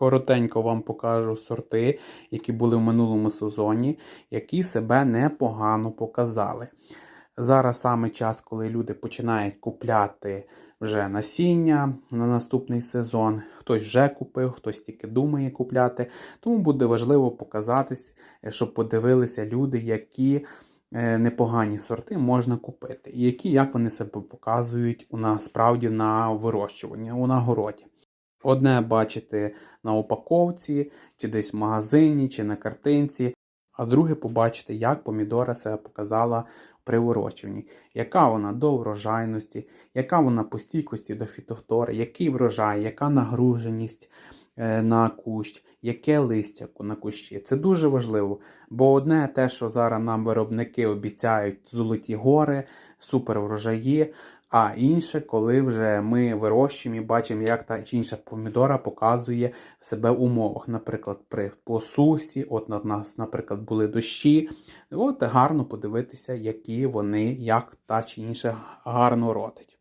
Коротенько вам покажу сорти, які були в минулому сезоні, які себе непогано показали. Зараз саме час, коли люди починають купляти вже насіння на наступний сезон. Хтось вже купив, хтось тільки думає купляти. Тому буде важливо показатись, е, щоб подивилися люди, які е, непогані сорти можна купити, і які як вони себе показують у нас справді на вирощуванні, у нагороді. Одне бачите на упаковці, чи десь в магазині, чи на картинці, а друге побачите, як помідора себе показала при вирощуванні, яка вона до врожайності, яка вона по стійкості до фітофтори, який врожай, яка нагруженість е, на кущ, яке листя на кущі. Це дуже важливо. Бо одне те, що зараз нам виробники обіцяють золоті гори, супер врожаї. А інше, коли вже ми вирощуємо і бачимо, як та чи інша помідора показує себе в умовах. Наприклад, при посусі, от на нас, наприклад, були дощі. От гарно подивитися, які вони, як та чи інша гарно родить.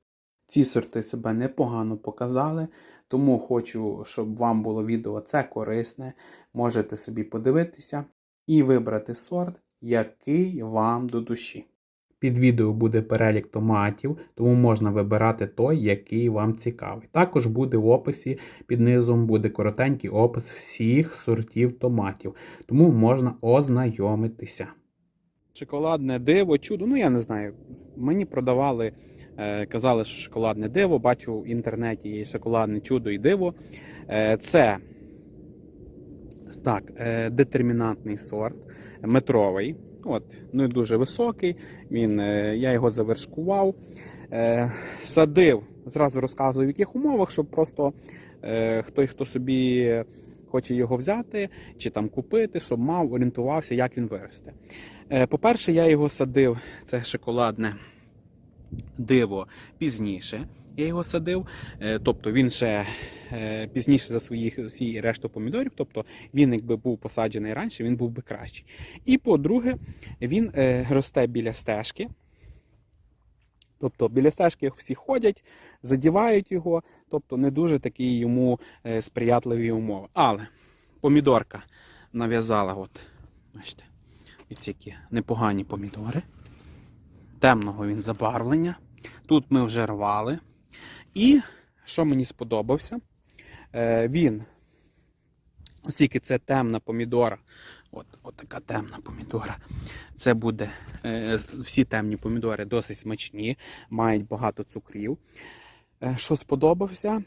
Ці сорти себе непогано показали, тому хочу, щоб вам було відео це корисне. Можете собі подивитися і вибрати сорт, який вам до душі. Під відео буде перелік томатів, тому можна вибирати той, який вам цікавий. Також буде в описі під низом буде коротенький опис всіх сортів томатів, тому можна ознайомитися. Шоколадне диво, чудо. Ну я не знаю. Мені продавали, е, казали, що шоколадне диво. Бачу в інтернеті є шоколадне чудо і диво. Е, Це так, е, детермінантний сорт, метровий. От, не дуже високий. Він, е, я його завершкував, е, садив, зразу розказую, в яких умовах, щоб просто е, хто, хто собі хоче його взяти чи там купити, щоб мав, орієнтувався, як він виросте. Е, По-перше, я його садив, це шоколадне диво пізніше. Я його садив, Е, тобто він ще е, пізніше за своїх всі решту помідорів, тобто він, якби був посаджений раніше, він був би кращий. І по-друге, він е, росте біля стежки. Тобто біля стежки всі ходять, задівають його, тобто не дуже такі йому сприятливі умови. Але помідорка нав'язала, от, бачите, ось які непогані помідори. Темного він забарвлення. Тут ми вже рвали. І що мені сподобався, е, він, оскільки це темна помідора, от, от така темна помідора, це буде е, всі темні помідори досить смачні, мають багато цукрів. Е, Що сподобався,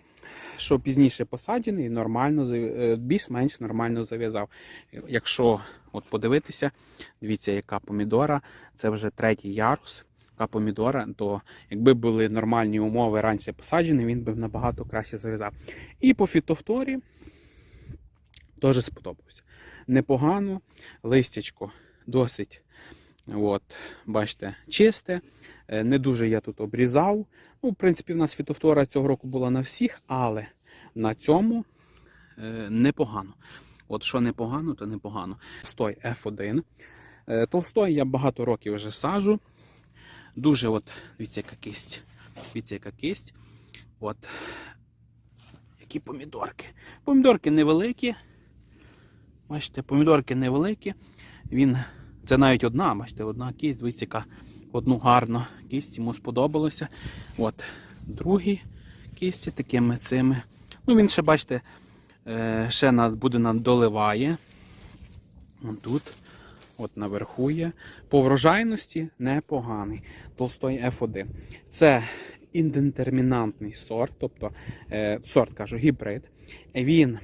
що пізніше посаджений, нормально, е, більш-менш нормально зав'язав. Якщо от подивитися, дивіться, яка помідора, це вже третій ярус. Така помідора, то якби були нормальні умови раніше посаджені, він би набагато краще зав'язав. І по фітофторі теж сподобався. Непогано, листячко досить, от, бачите, чисте. Е, Не дуже я тут обрізав. Ну, в принципі, в нас фітофтора цього року була на всіх, але на цьому е, непогано. От що непогано, то непогано. Толстой F1. Е, Толстой я багато років вже саджу. Дуже от, дивіться, яка кисть. Дивіться, яка кисть. От. Які помідорки. Помідорки невеликі. Бачите, помідорки невеликі. Він, це навіть одна, бачите, одна кість, дивіться, яка одну гарну кість йому сподобалося. От, другі кісті такими цими. Ну, він ще, бачите, е, ще буде надоливає. От тут. От наверху є. По врожайності непоганий. Толстой F1. Це індетермінантний сорт, тобто е, сорт кажу, гібрид. Він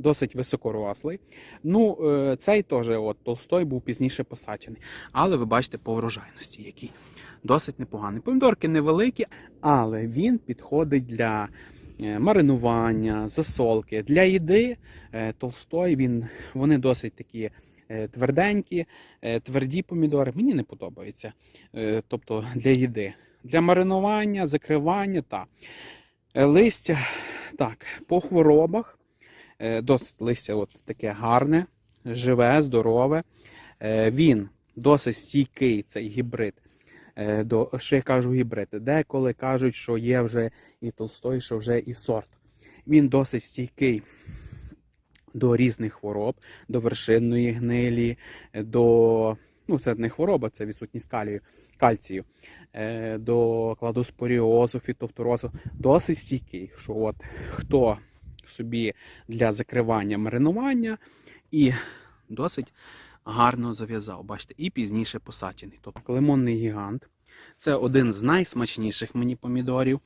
досить високорослий. Ну, е, цей теж от, Толстой був пізніше посаджений. Але ви бачите по врожайності, який досить непоганий. Помідорки невеликі, але він підходить для е, маринування, засолки. Для їди е, Толстой він, вони досить такі тверденькі, тверді помідори. Мені не подобаються. Е, Тобто для їди. Для маринування, закривання та листя. Так, по хворобах. Е, Досить листя от таке гарне, живе, здорове. Е, Він досить стійкий, цей гібрид. Е, До, що я кажу гібрид. Деколи кажуть, що є вже і толстой, що вже і сорт. Він досить стійкий до різних хвороб, до вершинної гнилі, до ну це не хвороба, це відсутність калію, кальцію, до кладоспоріозу, фітофторозу. Досить стійкий, що от хто собі для закривання маринування і досить гарно зав'язав. Бачите, і пізніше посаджений. Тобто лимонний гігант це один з найсмачніших мені помідорів.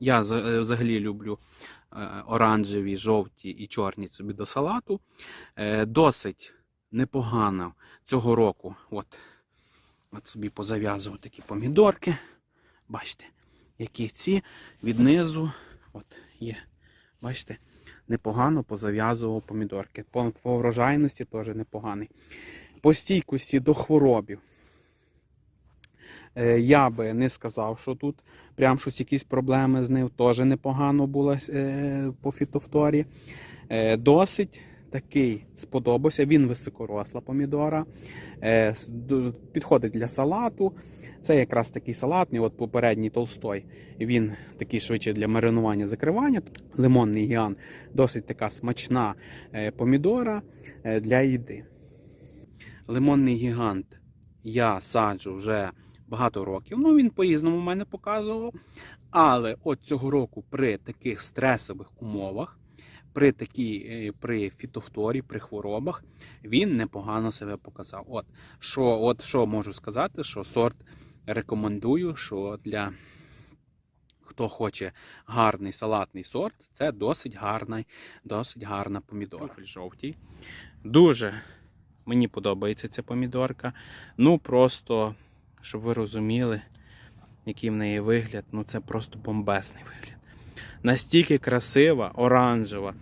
Я е, взагалі люблю е, оранжеві, жовті і чорні собі до салату. Е, Досить непогано цього року. От, от собі позав'язував такі помідорки. Бачите, які ці від низу от є. Бачите, непогано позав'язував помідорки. По, по врожайності теж непоганий. По стійкості до хворобів. Е, Я би не сказав, що тут прям щось якісь проблеми з ним. Теж непогано було е, по фітофторі. Е, Досить такий сподобався. Він високоросла помідора. Е, Підходить для салату. Це якраз такий салатний, от попередній толстой. Він такий швидше для маринування закривання. Лимонний гіан досить така смачна е, помідора е, для їди. Лимонний гігант я саджу вже багато років. Ну, він по-різному мене показував. Але от цього року при таких стресових умовах, при такій, е, при фітофторі, при хворобах, він непогано себе показав. От що, от що можу сказати, що сорт рекомендую, що для хто хоче гарний салатний сорт, це досить гарний, досить гарна помідора. Жовтій. Дуже мені подобається ця помідорка. Ну просто, щоб ви розуміли, який в неї вигляд, ну це просто бомбесний вигляд. Настільки красива, оранжева,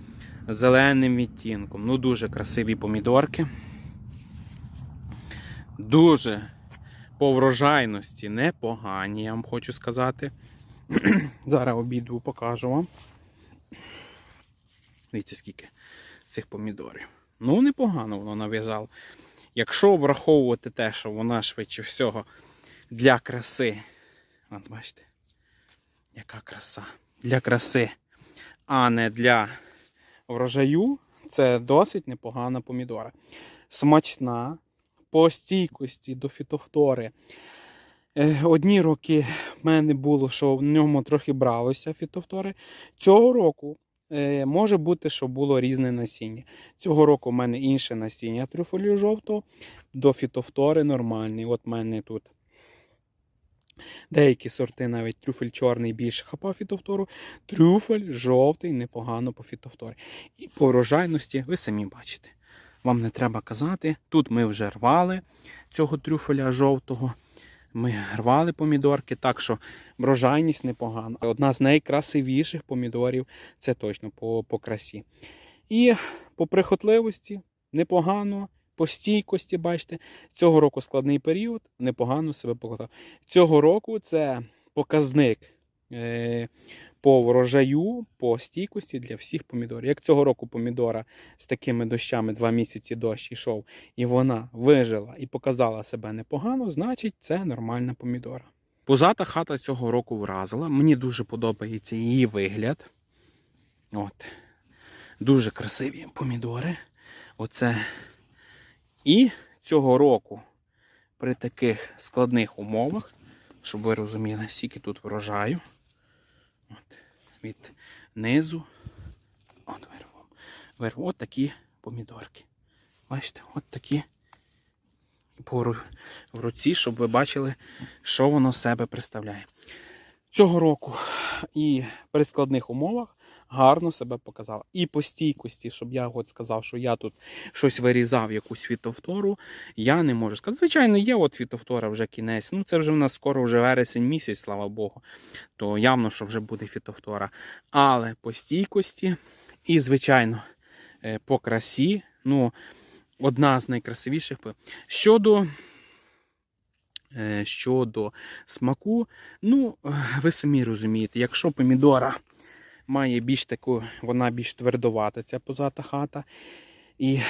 зеленим відтінком. Ну, дуже красиві помідорки. Дуже по врожайності непогані, я вам хочу сказати. Зараз обіду покажу вам. Дивіться, скільки цих помідорів. Ну, непогано воно нав'язало. Якщо враховувати те, що вона швидше всього для краси. От бачите, яка краса. Для краси, а не для врожаю, це досить непогана помідора. Смачна, по стійкості до фітофтори. Е, Одні роки в мене було, що в ньому трохи бралося фітофтори. Цього року е, може бути, що було різне насіння. Цього року в мене інше насіння трюфелю жовтого, до фітофтори нормальний. От в мене тут деякі сорти, навіть трюфель чорний більше хапав фітофтору, трюфель жовтий непогано по фітофторі. І по врожайності ви самі бачите. Вам не треба казати. Тут ми вже рвали цього трюфеля жовтого. Ми рвали помідорки, так що врожайність непогана. Одна з найкрасивіших помідорів, це точно по, по красі. І по прихотливості непогано, по стійкості, бачите, цього року складний період, непогано себе показав. Цього року це показник е, по врожаю, по стійкості для всіх помідорів. Як цього року помідора з такими дощами два місяці дощ йшов, і вона вижила і показала себе непогано, значить це нормальна помідора. Пузата хата цього року вразила. Мені дуже подобається її вигляд. От. Дуже красиві помідори. Оце. І цього року при таких складних умовах, щоб ви розуміли, скільки тут врожаю. От, від низу. От вирву. Вирву. От такі помідорки. Бачите, от такі пору в руці, щоб ви бачили, що воно себе представляє. Цього року і при складних умовах гарно себе показала. І по стійкості, щоб я от сказав, що я тут щось вирізав, якусь фітовтору, я не можу сказати. Звичайно, є от фітовтора вже кінець. Ну це вже в нас скоро вже вересень місяць, слава Богу. То явно, що вже буде фітовтора. Але по стійкості і, звичайно, е, по красі, ну, одна з найкрасивіших. Щодо. Е, Щодо смаку, ну, е, ви самі розумієте, якщо помідора має більш таку, вона більш твердовата, ця позата хата. І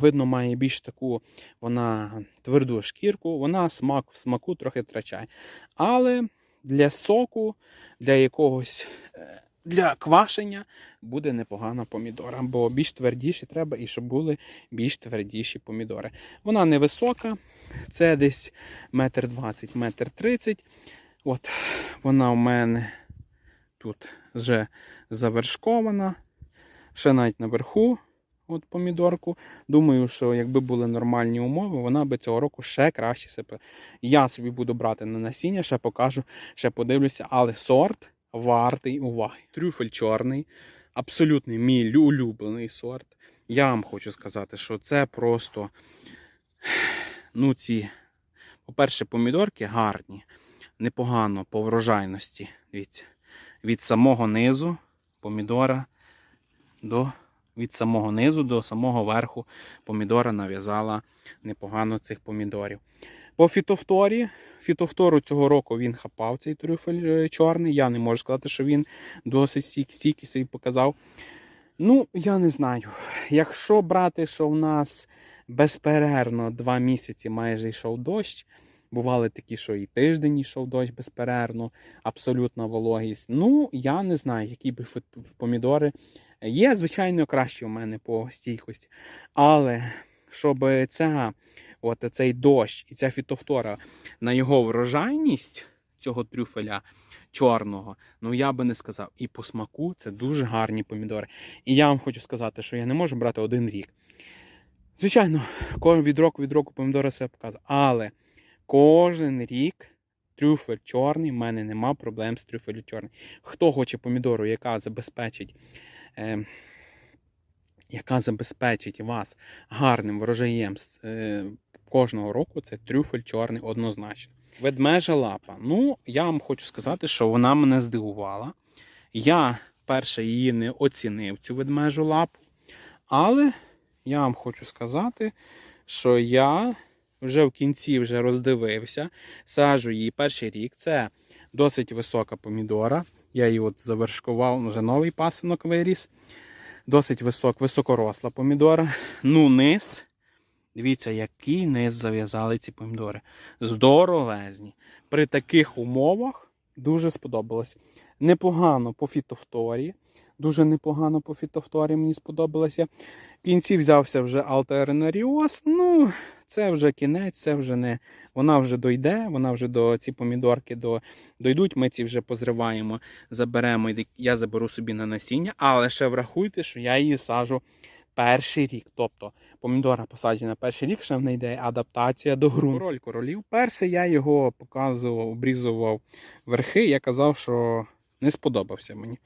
видно, має більш таку вона тверду шкірку, вона смак смаку трохи втрачає. Але для соку, для якогось е, для квашення буде непогана помідора, бо більш твердіші треба і щоб були більш твердіші помідори. Вона невисока, це десь метр двадцять, метр тридцять. От вона у мене тут вже завершкована. Ще навіть наверху, от помідорку. Думаю, що якби були нормальні умови, вона би цього року ще краще себе. Я собі буду брати на насіння, ще покажу, ще подивлюся, але сорт вартий уваги. Трюфель чорний, абсолютний мій улюблений сорт. Я вам хочу сказати, що це просто, ну, ці, по-перше, помідорки гарні, непогано по врожайності. Дивіться, від самого низу помідора до від самого низу до самого верху помідора нав'язала непогано цих помідорів. По фітофторі, фітофтору цього року він хапав цей трюфель е, чорний. Я не можу сказати, що він досить стійк- стійкий показав. Ну, я не знаю. Якщо брати, що в нас безперервно два місяці майже йшов дощ, бували такі, що і тиждень йшов дощ безперервно, абсолютна вологість. Ну, я не знаю, які би помідори Є, звичайно, краще у мене по стійкості. Але щоб ця, от цей дощ і ця фітофтора на його врожайність цього трюфеля чорного, ну я би не сказав. І по смаку це дуже гарні помідори. І я вам хочу сказати, що я не можу брати один рік. Звичайно, кожен від року від року помідори себе показує. Але кожен рік трюфель чорний, в мене нема проблем з трюфелю чорним. Хто хоче помідору, яка забезпечить е, яка забезпечить вас гарним врожаєм е, кожного року, це трюфель чорний однозначно. Ведмежа лапа. Ну, я вам хочу сказати, що вона мене здивувала. Я перше її не оцінив, цю ведмежу лапу. Але я вам хочу сказати, що я вже в кінці вже роздивився, саджу її перший рік. Це досить висока помідора. Я її от завершкував, вже новий пасинок виріс. Досить висок, високоросла помідора. Ну, низ. Дивіться, який низ зав'язали ці помідори. Здоровезні. При таких умовах дуже сподобалось. Непогано по фітофторі. Дуже непогано по фітофторі мені сподобалося. В кінці взявся вже алтернаріоз. Ну, це вже кінець, це вже не. Вона вже дойде, вона вже до ці помідорки до, дойдуть. Ми ці вже позриваємо, заберемо. Я заберу собі на насіння, але ще врахуйте, що я її сажу перший рік. Тобто помідора посаджена перший рік, ще в неї йде адаптація до ґрунту. Король королів. Перше я його показував, обрізував верхи. Я казав, що не сподобався мені.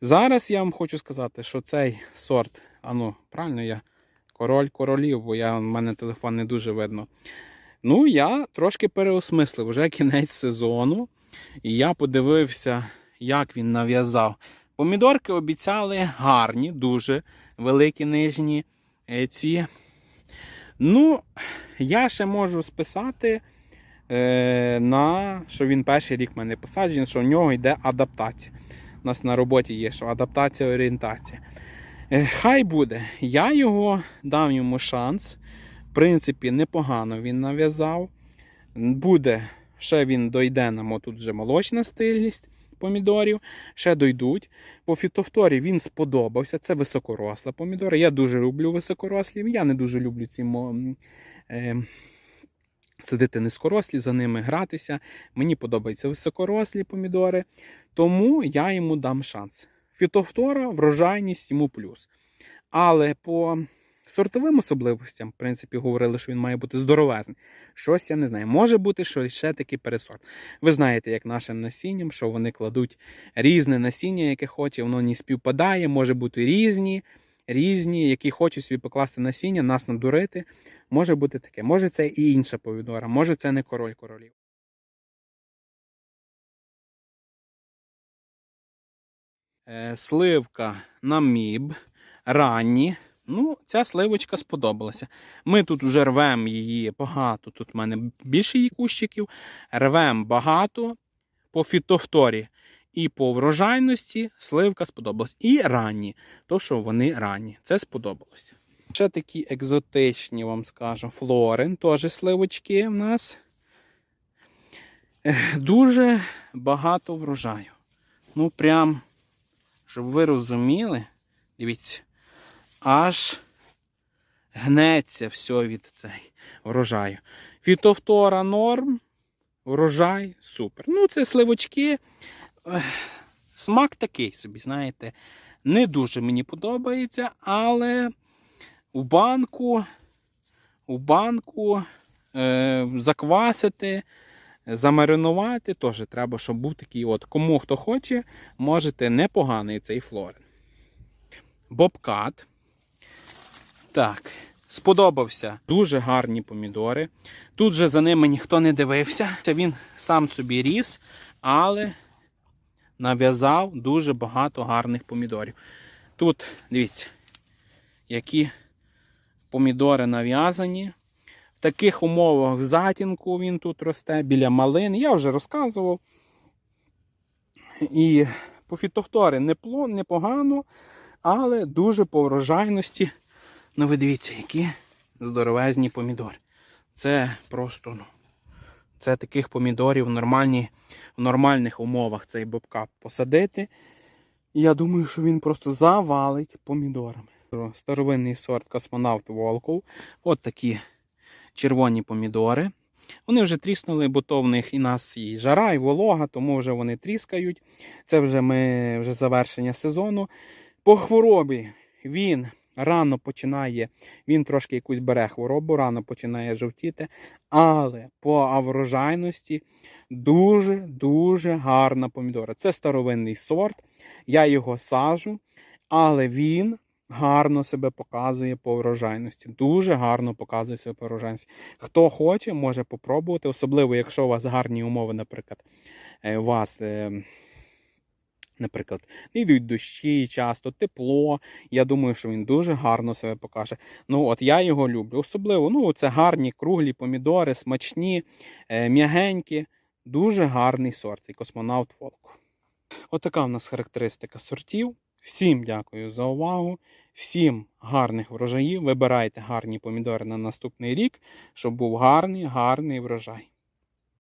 Зараз я вам хочу сказати, що цей сорт, а ну, правильно я король королів, бо я, в мене телефон не дуже видно. Ну, я трошки переосмислив вже кінець сезону. І я подивився, як він нав'язав. Помідорки обіцяли гарні, дуже великі нижні е, ці. Ну, я ще можу списати е, на що він перший рік мене посаджений, що в нього йде адаптація. У нас на роботі є, що адаптація орієнтація. Е, Хай буде. Я його дав йому шанс. В принципі, непогано він нав'язав. Буде, ще він дойде нам, тут вже молочна стильність помідорів, ще дойдуть. По фітофторі він сподобався. Це високоросла помідора. Я дуже люблю високорослі. Я не дуже люблю ці е, сидити низькорослі, за ними гратися. Мені подобаються високорослі помідори, тому я йому дам шанс. Фітофтора, врожайність йому плюс. Але по сортовим особливостям, в принципі, говорили, що він має бути здоровезний. Щось я не знаю. Може бути, що ще такий пересорт. Ви знаєте, як нашим насінням, що вони кладуть різне насіння, яке хоче, воно не співпадає, може бути різні, різні, які хочуть собі покласти насіння, нас надурити. Може бути таке. Може це і інша повідора, може це не король королів. Е, Сливка на міб, ранні. Ну, ця сливочка сподобалася. Ми тут вже рвемо її багато. Тут в мене більше її кущиків. Рвемо багато по фітофторі і по врожайності сливка сподобалась. І ранні, то що вони ранні. Це сподобалось. Ще такі екзотичні, вам скажу, флорин, теж сливочки в нас. Дуже багато врожаю. Ну, прям щоб ви розуміли, дивіться, аж гнеться все від цей врожаю. Фітофтора норм, врожай супер. Ну, це сливочки. Смак такий собі, знаєте, не дуже мені подобається, але у банку, у банку е, заквасити, замаринувати теж треба, щоб був такий от. Кому хто хоче, можете непоганий цей флорин. Бобкат. Так, сподобався. Дуже гарні помідори. Тут же за ними ніхто не дивився. Він сам собі ріс, але нав'язав дуже багато гарних помідорів. Тут, дивіться, які помідори нав'язані. В таких умовах в затінку він тут росте, біля малин. Я вже розказував. І по фітофтори непло- непогано, але дуже по врожайності. Ну, ви дивіться, які здоровезні помідори. Це просто, ну, це таких помідорів в, нормальні, в нормальних умовах цей бобкап посадити. Я думаю, що він просто завалить помідорами. Старовинний сорт космонавт Волков. От такі червоні помідори. Вони вже тріснули, бо то в них і нас і жара, і волога, тому вже вони тріскають. Це вже ми вже завершення сезону. По хворобі він рано починає, він трошки якусь бере хворобу, рано починає жовтіти. Але по врожайності дуже-дуже гарна помідора. Це старовинний сорт. Я його сажу, але він гарно себе показує по врожайності. Дуже гарно показує себе по врожайності. Хто хоче, може попробувати, особливо, якщо у вас гарні умови, наприклад, е, у вас. Наприклад, йдуть дощі часто, тепло. Я думаю, що він дуже гарно себе покаже. Ну, от я його люблю. Особливо, ну, це гарні круглі помідори, смачні, е, м'ягенькі. Дуже гарний сорт, цей космонавт Волк. Отака в нас характеристика сортів. Всім дякую за увагу. Всім гарних врожаїв. Вибирайте гарні помідори на наступний рік, щоб був гарний, гарний врожай.